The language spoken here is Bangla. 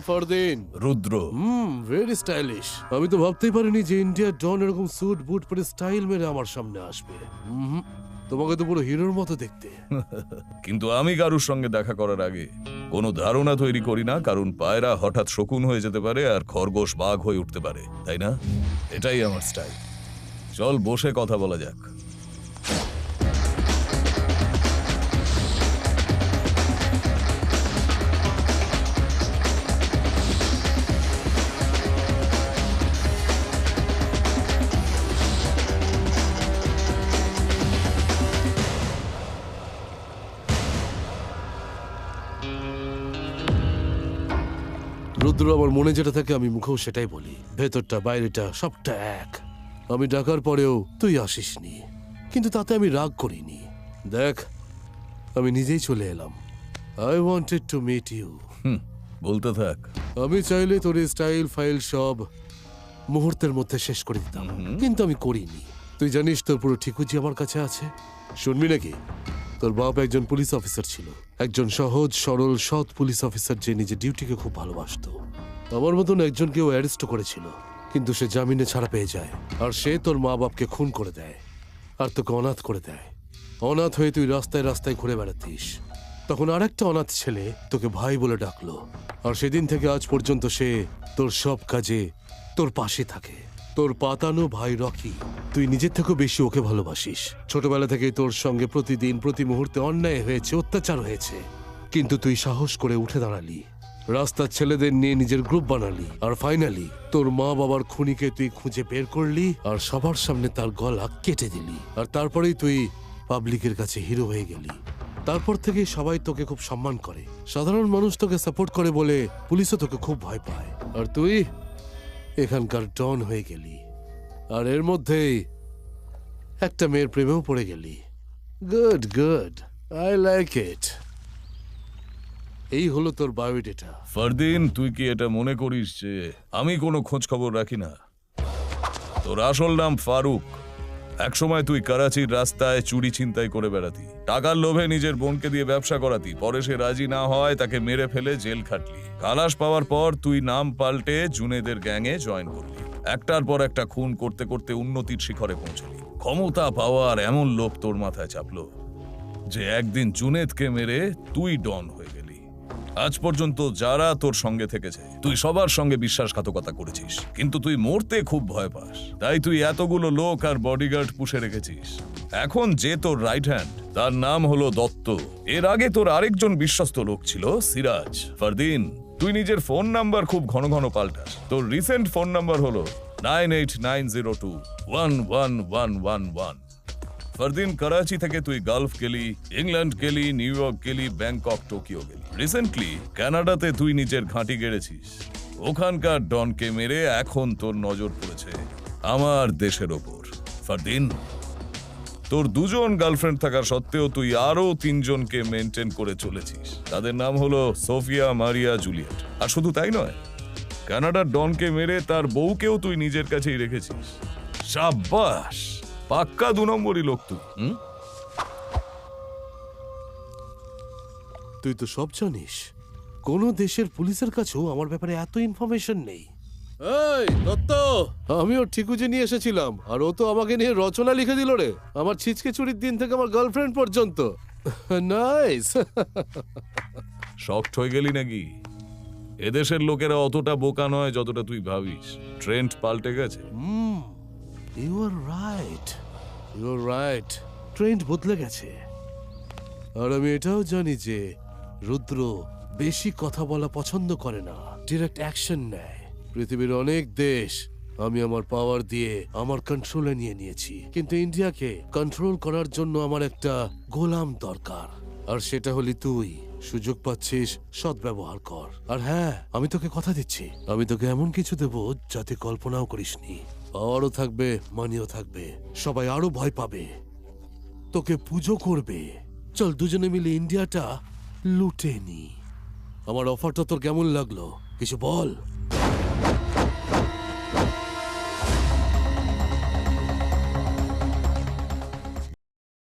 Fardin Rudra. Hmm very stylish আমি তো ভাবতেই পারিনি যে ইন্ডিয়ার ডন এরকম স্যুট বুট পরে স্টাইল মেরে আমার সামনে আসবে। হুম তোমাকে তো পুরো হিরোর মতো দেখতে। কিন্তু আমি কারুর সঙ্গে দেখা করার আগে কোনো ধারণা তৈরি করি না কারণ পায়রা হঠাৎ শকুন হয়ে যেতে পারে আর খরগোশ বাঘ হয়ে উঠতে পারে তাই না? এটাই আমার স্টাইল চল বসে কথা বলা যাক। রুদ্র আমার মনে যেটা থাকে আমি মুখেও সেটাই বলি। ভেতরটা বাইরেটা সবটা এক। আমি ডাকার পরেও তুই আসিসনি। কিন্তু তাতে আমি রাগ করিনি। দেখ আমি নিজেই চলে এলাম। I wanted to meet you হুম বলতে থাক। আমি চাইলে তোর স্টাইল ফাইল সব মুহূর্তের মধ্যে শেষ করে দিতাম। কিন্তু আমি করিনি। তুই জানিস তোর পুরো ঠিকুজি আমার কাছে আছে? শুনবি নাকি? তোর বাপ একজন পুলিশ অফিসার ছিল। একজন সহজ, সরল, সৎ পুলিশ অফিসার যে নিজের ডিউটিকে খুব ভালোবাসতো। আমার মতন একজনকেও অ্যারেস্ট করেছিল, কিন্তু সে জামিনে ছাড়া পেয়ে যায়। আর সে তোর মা বাপকে খুন করে দেয়, আর তোকে অনাথ করে দেয়। অনাথ হয়ে তুই রাস্তায় রাস্তায় ঘুরে বেড়াতিস। তখন আরেকটা অনাথ ছেলে তোকে ভাই বলে ডাকলো, আর সেদিন থেকে আজ পর্যন্ত সে তোর সব কাজে তোর পাশে থাকে। তোর পাতানো ভাই রকি। তুই নিজের থেকেও বেশি ওকে ভালোবাসিস। ছোটবেলা থেকে তোর সঙ্গে প্রতিদিন, প্রতি মুহূর্তে অন্যায় হয়েছে, অত্যাচার হয়েছে। কিন্তু তুই সাহস করে উঠে দাঁড়ালি। রাস্তার ছেলেদের নিয়ে নিজের গ্রুপ বানালি। আর ফাইনালি তোর মা বাবার খুনিকে তুই খুঁজে বের করলি আর সবার সামনে তার গলা কেটে দিলি। আর তারপরেই তুই পাবলিকের কাছে হিরো হয়ে গেলি। তারপর থেকে সবাই তোকে খুব সম্মান করে। সাধারণ মানুষ তোকে সাপোর্ট করে বলে পুলিশও তোকে খুব ভয় পায়। আর তুই এখানকার ডন হয়ে গেলি। আর এর মধ্যেই একটা মেয়ের প্রেমেও পড়ে গেলি। Good good I like it এই হলো তোর বায়োডেটা। ফারদিন, তুই কি এটা মনে করিস যে আমি কোনো খোঁজ খবর রাখি না? তোর আসল নাম ফারুক। একসময় তুই করাচির রাস্তায় চুরি ছিনতাই করে বেড়াতি। টাকার লোভে নিজের বোনকে দিয়ে ব্যবসা করাতি। পরে সে রাজি না হয়, তাকে মেরে ফেলে জেল খাটলি। খালাস পাওয়ার পর তুই নাম পাল্টে জুনেদের গ্যাংয়ে জয়েন করলি। একটার পর একটা খুন করতে করতে উন্নতির শিখরে পৌঁছলি। ক্ষমতা পাওয়ার এমন লোভ তোর মাথায় চাপলো যে একদিন জুনেদকে মেরে তুই ডন হয়ে গেলি। আজ পর্যন্ত যারা তোর সঙ্গে থেকেছে, তুই সবার সঙ্গে বিশ্বাসঘাতকতা করেছিস, কিন্তু তুই মরতে খুব ভয় পাস। তাই তুই এতগুলো লোক আর বডিগার্ড পুষে রেখেছিস। এখন যে তোর রাইট হ্যান্ড তার নাম হলো দত্ত। এর আগে তোর আরেকজন বিশ্বস্ত লোক ছিল সিরাজ, ফারদিন। তুই নিজের ফোন নাম্বার খুব ঘন ঘন পাল্টাস। তোর রিসেন্ট ফোন নাম্বার হলো nine eight nine zero two one one one one one Fardin Karachi থেকে তুই গালফ গেলি, ইংল্যান্ড গেলি, নিউ ইয়র্ক গেলি, ব্যাংকক, টোকিও গেলি। রিসেন্টলি কানাডাতে তুই নিজের ঘাঁটি গেড়েছিস। ওখানকার ডনকে মেরে এখন তোর নজর পড়েছে আমার দেশের ওপর। ফরদিন। তোর দুজন গার্লফ্রেন্ড থাকা সত্ত্বেও তুই আরও তিনজনকে মেনটেন করে চলেছিস। তাদের নাম হলো সোফিয়া, মারিয়া, জুলিয়েট। আর শুধু তাই নয়, কানাডার ডনকে মেরে তার বউকেও তুই নিজের কাছেই রেখেছিস। সাব্বাস! পাক্কা দু নম্বরই লোক তুই, হুম? তুই তো সব জানিস। কোন দেশের পুলিশের কাছেও আমার ব্যাপারে এত ইনফরমেশন নেই। এই দত্ত। আমি ওর ঠিকুজি নিয়ে এসেছিলাম আর ও তো আমাকে নিয়ে রচনা লিখে দিল রে। আমার ছিচকে চুরির দিন থেকে আমার গার্লফ্রেন্ড পর্যন্ত। নাইস। শক্ট হয়ে গেলি নাকি? এদেশের লোকেরা অতটা বোকা নয় যতটা তুই ভাবিস। ট্রেন্ড পাল্টে গেছে। You are right you are right trend বদলে গেছে। আর আমি এটাও জানি যে রুদ্র বেশি কথা বলা পছন্দ করে না। ডিরেক্ট অ্যাকশন নেয়। পৃথিবীর অনেক দেশ আমি আমার পাওয়ার দিয়ে আমার কন্ট্রোলে নিয়ে নিয়েছি। কিন্তু ইন্ডিয়াকে কন্ট্রোল করার জন্য আমার একটা গোলাম দরকার। আর সেটা হলি তুই। সুযোগ পাচ্ছিস, সৎ ব্যবহার কর। আর হ্যাঁ আমি তোকে কথা দিচ্ছি। আমি তোকে এমন কিছু দেব যাতে কল্পনাও করিসনি। পাওয়ারও থাকবে মানিও থাকবে। সবাই আরও ভয় পাবে। তোকে পুজো করবে। চল দুজনে মিলে ইন্ডিয়াটা লুটে নি। আমার অফারটা তোর কেমন লাগল? কিছু বল।